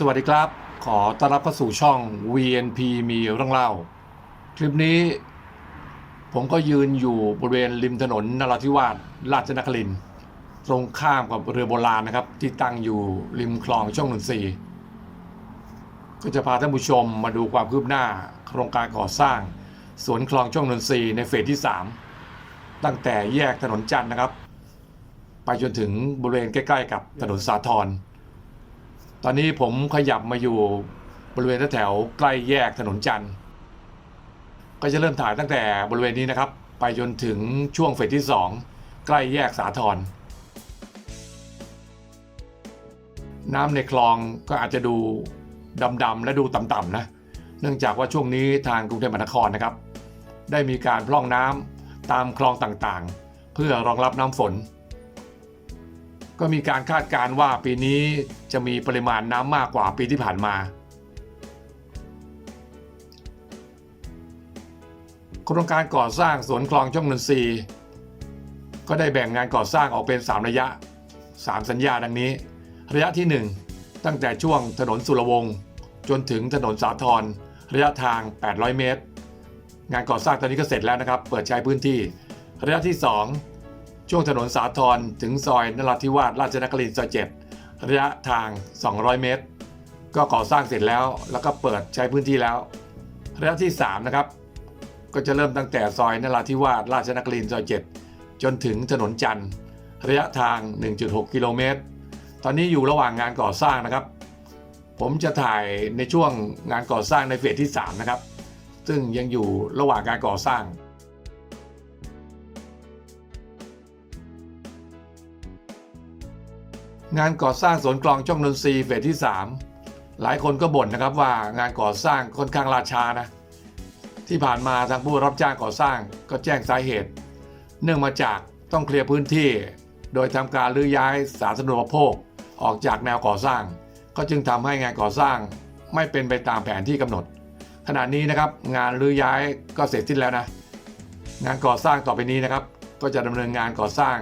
สวัสดีครับ ขอต้อนรับเข้าสู่ช่อง VNP มีเรื่องเล่า คลิปนี้ ผมก็ยืนอยู่บริเวณริมถนนนราธิวาสราชนครินทร์ตรงข้ามกับเรือโบราณนะครับ ที่ตั้งอยู่ริมคลองช่องนนทรีก็จะพาท่านผู้ชมมาดูความคืบหน้า โครงการก่อสร้างสวนคลองช่องนนทรีในเฟสที่ 3 ตั้งแต่แยกถนนจันทร์นะครับ ไปจนถึงบริเวณใกล้ ๆ กับถนนสาทร ตอนนี้ผมขยับมาอยู่บริเวณแถวใกล้แยกถนนจันทร์ก็จะเริ่มถ่ายตั้งแต่บริเวณนี้นะครับ ไปจนถึงช่วงเฟสที่ 2 ใกล้แยกสาทรน้ำในคลองก็อาจจะดูดำๆและดูต่ำๆนะ เนื่องจากว่าช่วงนี้ทางกรุงเทพมหานครนะครับ ได้มีการพร่องน้ำตามคลองต่างๆ เพื่อรองรับน้ำฝน ก็มีการคาดการณ์ว่าปีนี้จะมีปริมาณน้ำมากกว่าปีที่ผ่านมา โครงการก่อสร้างสวนคลองช่องนนทรีย์ก็ได้แบ่งงานก่อสร้างออกเป็น 3 ระยะ 3 สัญญาดังนี้ ระยะที่ 1 ตั้งแต่ช่วงถนนสุรวงศ์จนถึงถนนสาทรระยะทาง 800 เมตร งานก่อสร้างตอนนี้ก็เสร็จแล้วนะครับ เปิดใช้พื้นที่ ระยะที่ 2 ช่วงถนนสาทรถึงซอยนราธิวาสราชนครินทร์ซอย7ระยะทาง 200 เมตร ก็ก่อสร้างเสร็จแล้ว แล้วก็เปิดใช้พื้นที่แล้ว ระยะที่ 3 นะครับ ก็จะเริ่มตั้งแต่ซอยนราธิวาสราชนครินทร์ซอย7จนถึงถนนจันทร์ระยะทาง 1.6 กิโลเมตร ตอนนี้อยู่ระหว่างงานก่อสร้างนะครับ ผมจะถ่ายในช่วงงานก่อสร้างในเฟสที่ 3 นะครับ ซึ่งยังอยู่ระหว่างการก่อสร้าง งานก่อสร้างสวนกลองช่องนนทรีย์เฟสที่ 3 หลายคนก็บ่นนะครับว่างานก่อสร้างค่อนข้างลาชานะ ที่ผ่านมาทางผู้รับจ้างก่อสร้างก็แจ้งสาเหตุ เนื่องมาจากต้องเคลียร์พื้นที่ โดยทำการรื้อย้ายสาธารณูปโภคออกจากแนวก่อสร้าง ก็จึงทำให้งานก่อสร้างไม่เป็นไปตามแผนที่กำหนด ขณะนี้นะครับงานรื้อย้ายก็เสร็จสิ้นแล้วนะ งานก่อสร้างต่อไปนี้นะครับ ก็จะดำเนินงานก่อสร้าง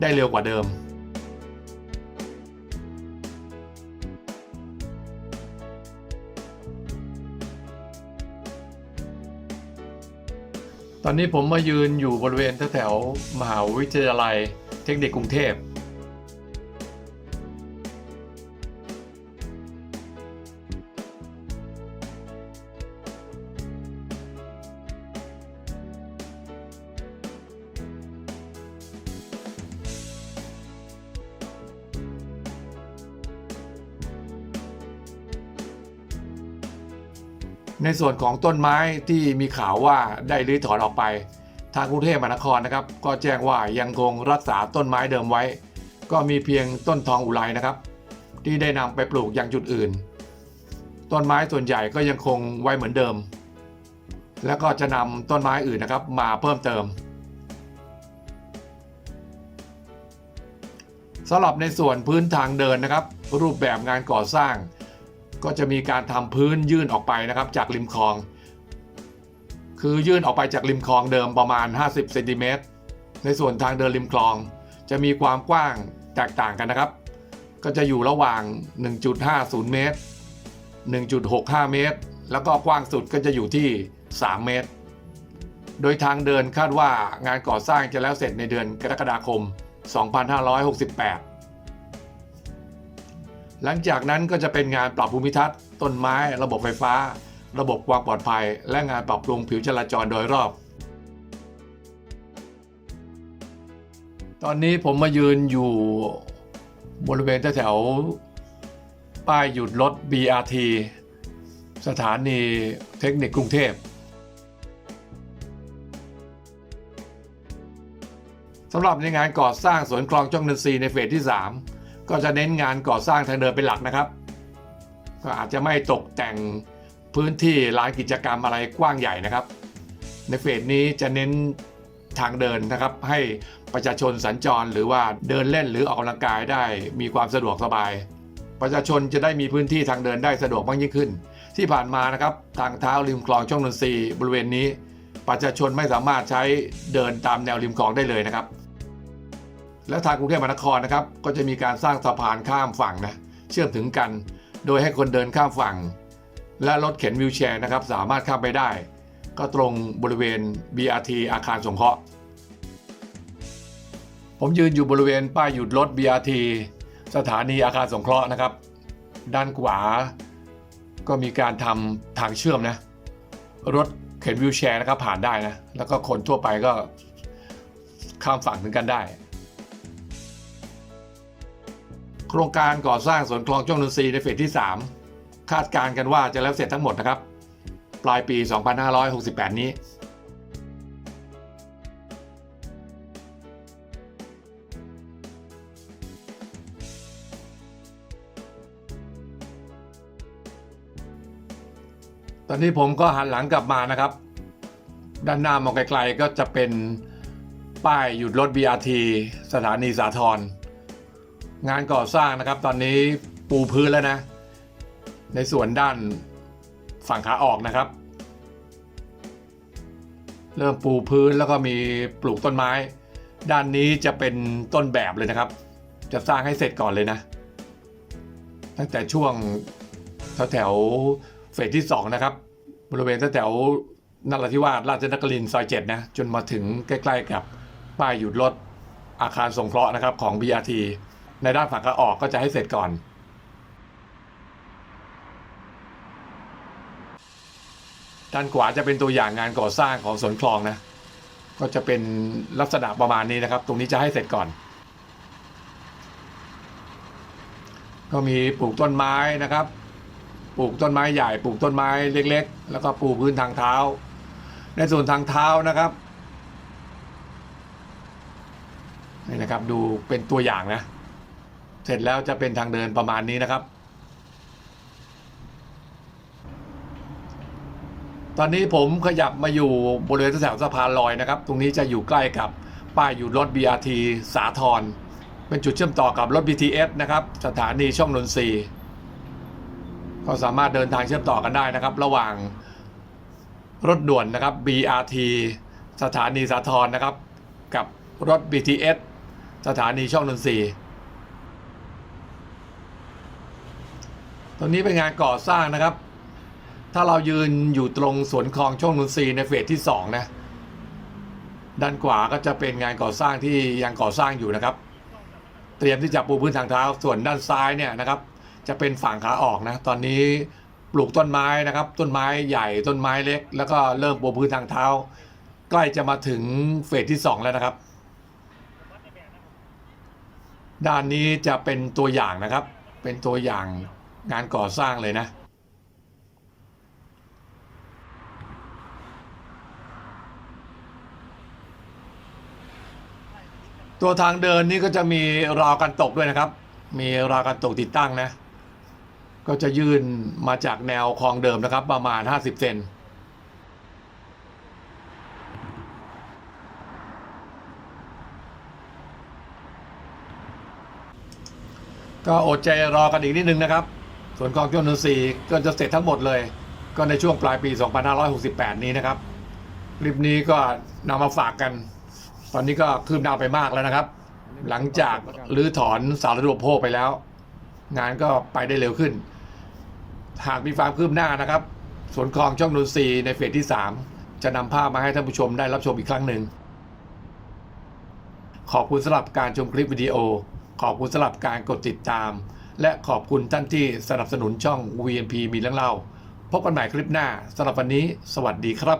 ได้เร็วกว่าเดิม อนนี้ผมมายืนอยู่บริเวณแถวมหาวิทยาลัยเทคนิคกรุงเทพ ในส่วนของต้นไม้ที่มีข่าวว่าได้รื้อถอนออกไป ทางกรุงเทพมหานครนะครับ ก็แจ้งว่ายังคงรักษาต้นไม้เดิมไว้ ก็มีเพียงต้นทองอุไรนะครับ ที่ได้นำไปปลูกยังจุดอื่น ต้นไม้ส่วนใหญ่ก็ยังคงไว้เหมือนเดิม แล้วก็จะนำต้นไม้อื่นนะครับ มาเพิ่มเติมสำหรับในส่วนพื้นทางเดินนะครับ รูปแบบงานก่อสร้าง ก็จะมีการทำพื้นยื่นออกไปนะครับ จากริมคลอง คือยื่นออกไปจากริมคลองเดิมประมาณ 50เซนติเมตรในส่วนทางเดินริมคลอง จะมีความกว้างแตกต่างกันนะครับ ก็จะอยู่ระหว่าง 1.50 เมตร 1.65 เมตร แล้วก็กว้างสุดก็จะอยู่ที่ 3 เมตร โดยทางเดินคาดว่างานก่อสร้างจะแล้วเสร็จในเดือนกรกฎาคม 2568 หลังจากนั้นก็จะเป็นงานปรับภูมิทัศน์ ต้นไม้ ระบบไฟฟ้า ระบบความปลอดภัย และงานปรับปรุงผิวจราจรโดยรอบ ตอนนี้ผมมายืนอยู่บริเวณแถวป้ายหยุดรถ BRT สถานีเทคนิคกรุงเทพสำหรับในงานก่อสร้างสวนคลองจ้องนนทรีในเฟสที่ 3 ก็จะเน้นงานก่อสร้างทางเดินเป็นหลักนะครับ ก็อาจจะไม่ตกแต่งพื้นที่ลานกิจกรรมอะไรกว้างใหญ่นะครับ ในเฟสนี้จะเน้นทางเดินนะครับ ให้ประชาชนสัญจรหรือว่าเดินเล่นหรือออกกำลังกายได้มีความสะดวกสบาย ประชาชนจะได้มีพื้นที่ทางเดินได้สะดวกมากยิ่งขึ้น ที่ผ่านมานะครับทางเท้าริมคลองช่องนนทรีย์บริเวณนี้ ประชาชนไม่สามารถใช้เดินตามแนวริมคลองได้เลยนะครับ และทางกรุงเทพมหานครนะครับ ก็จะมีการสร้างสะพานข้ามฝั่งนะเชื่อมถึงกัน โดยให้คนเดินข้ามฝั่ง และรถเข็นวิวแชร์นะครับ สามารถข้ามไปได้ ก็ตรงบริเวณ BRT อาคารสงเคราะห์ผมยืนอยู่บริเวณป้ายหยุดรถ BRT สถานีอาคารสงเคราะห์นะครับ ด้านขวา ก็มีการทำทางเชื่อมนะ รถเข็นวิวแชร์นะครับผ่านได้นะ แล้วก็คนทั่วไปก็ข้ามฝั่งถึงกันได้ โครงการก่อสร้างสวนคลองจ้องนนทรีย์ในเฟสที่ 3 คาดการณ์กันว่าจะแล้วเสร็จทั้งหมดนะครับ ปลายปี 2568 นี้ตอนนี้ผมก็หันหลังกลับมานะครับ ด้านหน้ามองไกลๆก็จะเป็นป้ายหยุดรถ BRT สถานีสาทร งานก่อสร้างนะครับ ตอนนี้ปูพื้นแล้วนะ ในส่วนด้านฝั่งขาออกนะครับ เริ่มปูพื้นแล้วก็มีปลูกต้นไม้ ด้านนี้จะเป็นต้นแบบเลยนะครับ จะสร้างให้เสร็จก่อนเลยนะ ตั้งแต่ช่วงแถวๆเฟสที่ 2 นะครับ บริเวณแถวนราธิวาสราชนครินทร์ซอย7นะจนมาถึงใกล้ ๆ กับป้ายหยุดรถอาคารสงเคราะห์นะครับของ BRT ในด้านฝั่งขาออกก็จะให้เสร็จก่อนด้านขวาจะเป็นตัวอย่างงานก่อสร้างของสวนคลองนะ ก็จะเป็นลักษณะประมาณนี้นะครับ ตรงนี้จะให้เสร็จก่อน ก็มีปลูกต้นไม้นะครับ ปลูกต้นไม้ใหญ่ ปลูกต้นไม้เล็ก ๆ แล้วก็ปูพื้นทางเท้า ในส่วนทางเท้านะครับนี่นะครับดูเป็นตัวอย่างนะ เสร็จแล้วจะเป็นทางเดินประมาณนี้นะครับ ตอนนี้ผมขยับมาอยู่บริเวณแถวสะพานลอยนะครับ ตรงนี้จะอยู่ใกล้กับป้ายอยู่รถ BRT สาทรเป็นจุดเชื่อมต่อกับรถ BTS นะครับ สถานีช่องนนทรีก็สามารถเดินทางเชื่อมต่อกันได้นะครับ ระหว่างรถด่วนนะครับ BRT สถานีสาทรนะครับ กับรถ BTS สถานีช่องนนทรี ตรงนี้เป็นงานก่อสร้างนะครับ ถ้าเรายืนอยู่ตรงสวนคลองช่องนนทรีในเฟสที่2นะ ด้านขวาก็จะเป็นงานก่อสร้างที่ยังก่อสร้างอยู่นะครับ เตรียมที่จะปูพื้นทางเท้า ส่วนด้านซ้ายเนี่ยนะครับ จะเป็นฝั่งขาออกนะ ตอนนี้ปลูกต้นไม้นะครับ ต้นไม้ใหญ่ ต้นไม้เล็ก แล้วก็เริ่มปูพื้นทางเท้า ใกล้จะมาถึงเฟสที่ 2 แล้วนะครับ ด้านนี้จะเป็นตัวอย่างนะครับ เป็นตัวอย่าง งานก่อสร้างเลยนะ ตัวทางเดินนี่ก็จะมีราวกันตกด้วยนะครับ มีราวกันตกติดตั้งนะ ก็จะยื่นมาจากแนวคลองเดิมนะครับ ประมาณ 50 เซนก็อดใจรอกันอีกนิดนึงนะครับ ส่วนกองจุนทรีย์ก็จะเสร็จทั้งหมดเลย ก็ในช่วงปลายปี 2568 นี้นะครับคลิปนี้ก็นำมาฝากกัน ตอนนี้ก็คืบหน้าไปมากแล้วนะครับ หลังจากรื้อถอนสารระบบโภคไปแล้ว งานก็ไปได้เร็วขึ้น หากมีความคืบหน้านะครับสวนคลองช่องนนทรีย์ในเฟสที่ 3 จะนำภาพมาให้ท่านผู้ชมได้รับชมอีกครั้งหนึ่ง ขอบคุณสำหรับการชมคลิปวิดีโอ ขอบคุณสำหรับการกดติดตาม และขอบคุณท่านที่สนับสนุนช่อง VNP มีเรื่องเล่า พบกันใหม่คลิปหน้าสำหรับวันนี้ สวัสดีครับ